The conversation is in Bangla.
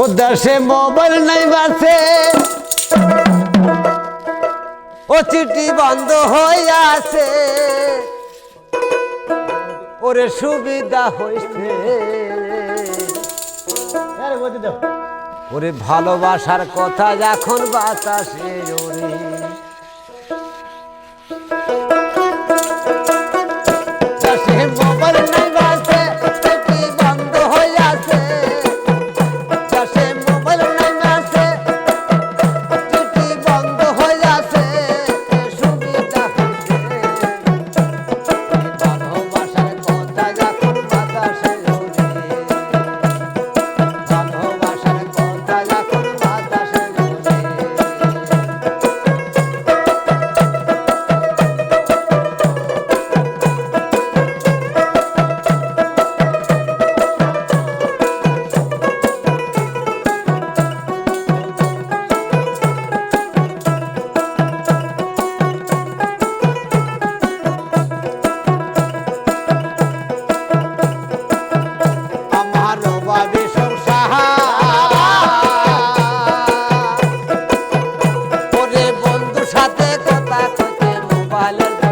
উদাসে মোবাইল নাই বাসে। ও চিঠি বন্ধ হয়ে আছে ওরে সুবিধা হয়েছে হ্যাঁ ওরে ভালোবাসার কথা এখন বাতাসে ওরে la, la.